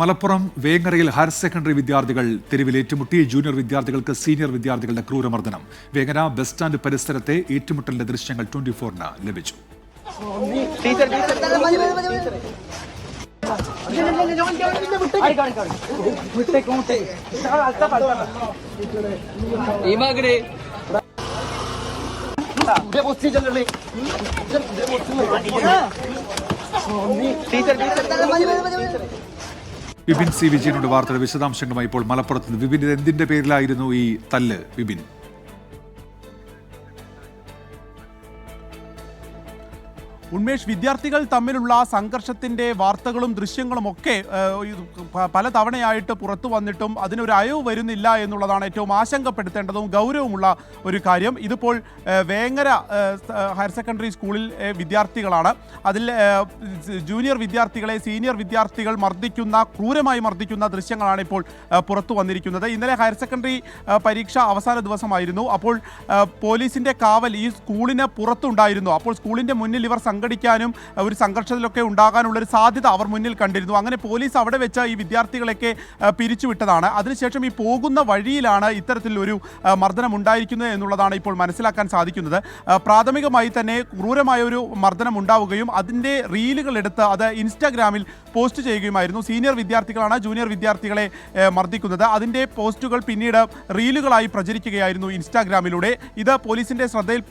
Malappuram വേങ്ങരയിൽ higher secondary വിദ്യാർത്ഥികൾ തെരുവിൽ ഏറ്റുമുട്ടി ജൂനിയർ വിദ്യാർത്ഥികൾക്ക് സീനിയർ വിദ്യാർത്ഥികളുടെ ക്രൂരമർദ്ദനം. വേങ്ങര ബസ് സ്റ്റാൻഡ് പരിസരത്തെ ഏറ്റുമുട്ടലിന്റെ ദൃശ്യങ്ങൾ ട്വന്റി ഫോറിന് ലഭിച്ചു. ഇമാഗിരി. വിപിൻ സി വിജയനോട് വാർത്തയുടെ വിശദാംശങ്ങളുമായി ഇപ്പോൾ മലപ്പുറത്ത് നിന്ന്. വിപിൻ എന്തിന്റെ പേരിലായിരുന്നു ഈ തല്ല്? വിപിൻ. ഉന്മേഷ് വിദ്യാർത്ഥികൾ തമ്മിലുള്ള സംഘർഷത്തിന്റെ വാർത്തകളും ദൃശ്യങ്ങളും ഒക്കെ പല തവണയായിട്ട് പുറത്തു വന്നിട്ടും അതിനൊരു അയവ് വരുന്നില്ല എന്നുള്ളതാണ് ഏറ്റവും ആശങ്കപ്പെടുത്തേണ്ടതും ഗൗരവമുള്ള ഒരു കാര്യം. ഇതിപ്പോൾ വേങ്ങര ഹയർ സെക്കൻഡറി സ്കൂളിൽ വിദ്യാർത്ഥികളാണ്. അതിൽ ജൂനിയർ വിദ്യാർത്ഥികളെ സീനിയർ വിദ്യാർത്ഥികൾ മർദ്ദിക്കുന്ന ക്രൂരമായി മർദ്ദിക്കുന്ന ദൃശ്യങ്ങളാണ് ഇപ്പോൾ പുറത്തു വന്നിരിക്കുന്നത്. ഇന്നലെ ഹയർ സെക്കൻഡറി പരീക്ഷ അവസാന ദിവസമായിരുന്നു. അപ്പോൾ പോലീസിന്റെ കാവൽ ഈ സ്കൂളിന് പുറത്തുണ്ടായിരുന്നു. അപ്പോൾ സ്കൂളിന്റെ മുന്നിൽ ഇവർ സംഘടിക്കാനും ഒരു സംഘർഷത്തിലൊക്കെ ഉണ്ടാകാനുള്ള ഒരു സാധ്യത അവർ മുന്നിൽ കണ്ടിരുന്നു. അങ്ങനെ പോലീസ് അവിടെ വെച്ച ഈ വിദ്യാർത്ഥികളെയൊക്കെ പിരിച്ചുവിട്ടതാണ്. അതിനുശേഷം ഈ പോകുന്ന വഴിയിലാണ് ഇത്തരത്തിലൊരു മർദ്ദനം ഉണ്ടായിരിക്കുന്നത് എന്നുള്ളതാണ് ഇപ്പോൾ മനസ്സിലാക്കാൻ സാധിക്കുന്നത്. പ്രാഥമികമായി തന്നെ ക്രൂരമായ ഒരു മർദ്ദനം ഉണ്ടാവുകയും അതിന്റെ റീലുകൾ എടുത്ത് അത് ഇൻസ്റ്റാഗ്രാമിൽ പോസ്റ്റ് ചെയ്യുകയുമായിരുന്നു. സീനിയർ വിദ്യാർത്ഥികളാണ് ജൂനിയർ വിദ്യാർത്ഥികളെ മർദ്ദിക്കുന്നത്. അതിന്റെ പോസ്റ്റുകൾ പിന്നീട് റീലുകളായി പ്രചരിക്കുകയായിരുന്നു ഇൻസ്റ്റാഗ്രാമിലൂടെ. ഇത് പോലീസിന്റെ ശ്രദ്ധയിൽ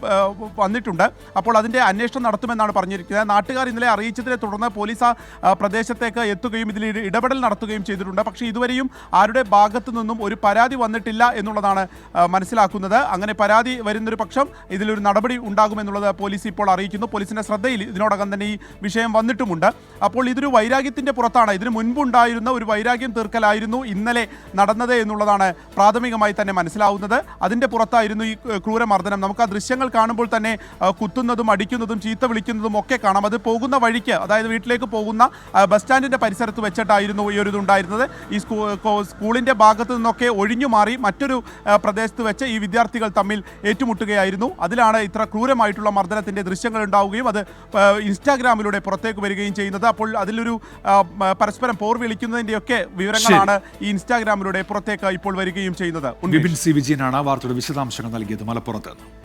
വന്നിട്ടുണ്ട്. അപ്പോൾ അതിന്റെ അന്വേഷണം നടത്തുമെന്നാണ് പറഞ്ഞിരിക്കുന്നത്. നാട്ടുകാർ ഇന്നലെ അറിയിച്ചതിനെ തുടർന്ന് പോലീസ് ആ പ്രദേശത്തേക്ക് എത്തുകയും ഇതിൽ ഇട- ഇടപെടൽ നടത്തുകയും ചെയ്തിട്ടുണ്ട്. പക്ഷേ ഇതുവരെയും ആരുടെ ഭാഗത്തു നിന്നും ഒരു പരാതി വന്നിട്ടില്ല എന്നുള്ളതാണ് മനസ്സിലാക്കുന്നത്. അങ്ങനെ പരാതി വരുന്നൊരു പക്ഷം ഇതിലൊരു നടപടി ഉണ്ടാകുമെന്നുള്ളത് പോലീസ് ഇപ്പോൾ അറിയിക്കുന്നു. പോലീസിന്റെ ശ്രദ്ധയിൽ ഇതിനോടകം തന്നെ ഈ വിഷയം വന്നിട്ടുമുണ്ട്. അപ്പോൾ ഇതൊരു വൈരാഗ്യത്തിന്റെ പുറത്താണ്. ഇതിനു മുൻപുണ്ടായിരുന്ന ഒരു വൈരാഗ്യം തീർക്കലായിരുന്നു ഇന്നലെ നടന്നത് എന്നുള്ളതാണ് പ്രാഥമികമായി തന്നെ മനസ്സിലാവുന്നത്. അതിന്റെ പുറത്തായിരുന്നു ഈ ക്രൂരമർദ്ദനം. നമുക്ക് ആ ദൃശ്യങ്ങൾ കാണുമ്പോൾ തന്നെ കുത്തുന്നതും അടിക്കുന്നതും ചീത്ത വിളിക്കുന്നതും ഒക്കെ കാണാം. അത് പോകുന്ന വഴിക്ക് അതായത് വീട്ടിലേക്ക് പോകുന്ന ബസ് സ്റ്റാൻഡിന്റെ പരിസരത്ത് വെച്ചിട്ടായിരുന്നു ഈ ഒരു ഇതുണ്ടായിരുന്നത്. ഈ സ്കൂ കോ- സ്കൂളിന്റെ ഭാഗത്തു നിന്നൊക്കെ ഒഴിഞ്ഞു മാറി മറ്റൊരു പ്രദേശത്ത് വെച്ച് ഈ വിദ്യാർത്ഥികൾ തമ്മിൽ ഏറ്റുമുട്ടുകയായിരുന്നു. അതിലാണ് ഇത്ര ക്രൂരമായിട്ടുള്ള മർദ്ദനത്തിന്റെ ദൃശ്യങ്ങൾ ഉണ്ടാവുകയും അത് ഇൻസ്റ്റാഗ്രാമിലൂടെ പുറത്തേക്ക് വരികയും ചെയ്യുന്നത്. അപ്പോൾ അതിലൊരു പരസ്പരം പോർ വിളിക്കുന്നതിന്റെയൊക്കെ വിവരങ്ങളാണ് ഈ ഇൻസ്റ്റാഗ്രാമിലൂടെ പുറത്തേക്ക് ഇപ്പോൾ വരികയും ചെയ്യുന്നത്. വിപിൻ സി വിജയനാണ് വാർത്തയുടെ വിശദാംശങ്ങൾ നൽകിയത് മലപ്പുറത്ത്.